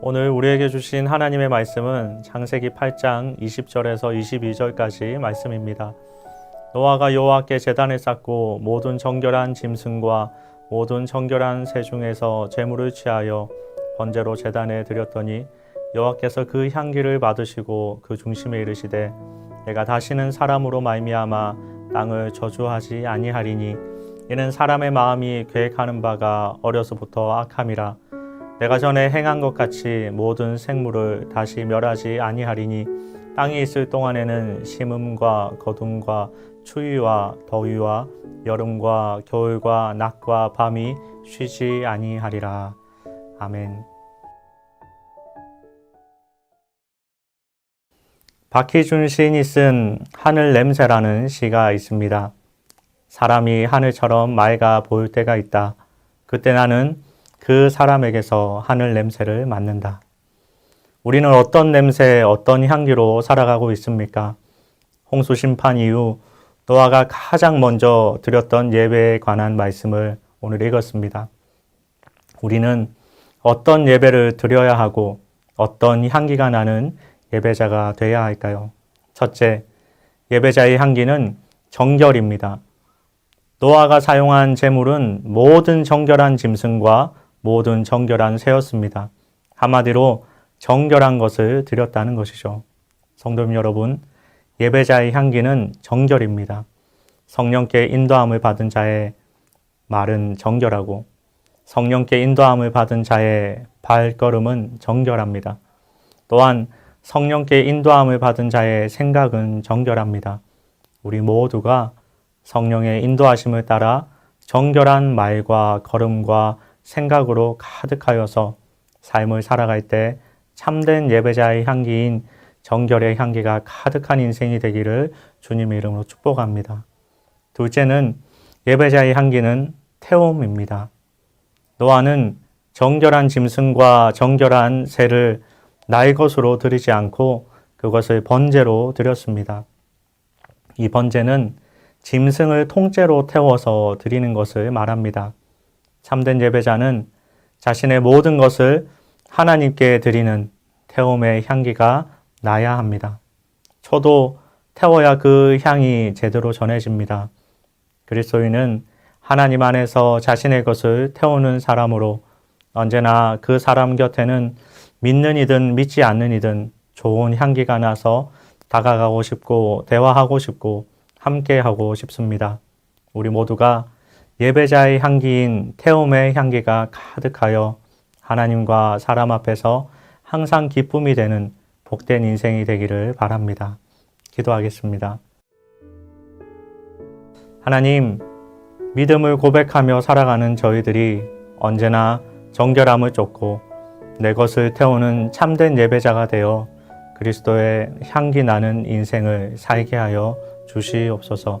오늘 우리에게 주신 하나님의 말씀은 창세기 8장 20절에서 22절까지 말씀입니다. 노아가 여호와께 제단을 쌓고 모든 정결한 짐승과 모든 정결한 새 중에서 제물을 취하여 번제로 제단에 드렸더니 여호와께서 그 향기를 받으시고 그 중심에 이르시되 내가 다시는 사람으로 말미암아 땅을 저주하지 아니하리니 이는 사람의 마음이 계획하는 바가 어려서부터 악함이라 내가 전에 행한 것 같이 모든 생물을 다시 멸하지 아니하리니 땅에 있을 동안에는 심음과 거둠과 추위와 더위와 여름과 겨울과 낮과 밤이 쉬지 아니하리라. 아멘. 박희준 시인이 쓴 하늘 냄새라는 시가 있습니다. 사람이 하늘처럼 맑아 보일 때가 있다. 그때 나는 그 사람에게서 하늘 냄새를 맡는다. 우리는 어떤 냄새, 어떤 향기로 살아가고 있습니까? 홍수 심판 이후 노아가 가장 먼저 드렸던 예배에 관한 말씀을 오늘 읽었습니다. 우리는 어떤 예배를 드려야 하고 어떤 향기가 나는 예배자가 되어야 할까요? 첫째, 예배자의 향기는 정결입니다. 노아가 사용한 제물은 모든 정결한 짐승과 모든 정결한 새였습니다. 한마디로 정결한 것을 드렸다는 것이죠. 성도님 여러분, 예배자의 향기는 정결입니다. 성령께 인도함을 받은 자의 말은 정결하고 성령께 인도함을 받은 자의 발걸음은 정결합니다. 또한 성령께 인도함을 받은 자의 생각은 정결합니다. 우리 모두가 성령의 인도하심을 따라 정결한 말과 걸음과 생각으로 가득하여서 삶을 살아갈 때 참된 예배자의 향기인 정결의 향기가 가득한 인생이 되기를 주님의 이름으로 축복합니다. 둘째는 예배자의 향기는 태움입니다. 노아는 정결한 짐승과 정결한 새를 나의 것으로 드리지 않고 그것을 번제로 드렸습니다. 이 번제는 짐승을 통째로 태워서 드리는 것을 말합니다. 참된 예배자는 자신의 모든 것을 하나님께 드리는 태움의 향기가 나야 합니다. 저도 태워야 그 향이 제대로 전해집니다. 그리스도인은 하나님 안에서 자신의 것을 태우는 사람으로 언제나 그 사람 곁에는 믿는 이든 믿지 않는 이든 좋은 향기가 나서 다가가고 싶고 대화하고 싶고 함께하고 싶습니다. 우리 모두가 예배자의 향기인 태움의 향기가 가득하여 하나님과 사람 앞에서 항상 기쁨이 되는 복된 인생이 되기를 바랍니다. 기도하겠습니다. 하나님, 믿음을 고백하며 살아가는 저희들이 언제나 정결함을 쫓고 내 것을 태우는 참된 예배자가 되어 그리스도의 향기 나는 인생을 살게 하여 주시옵소서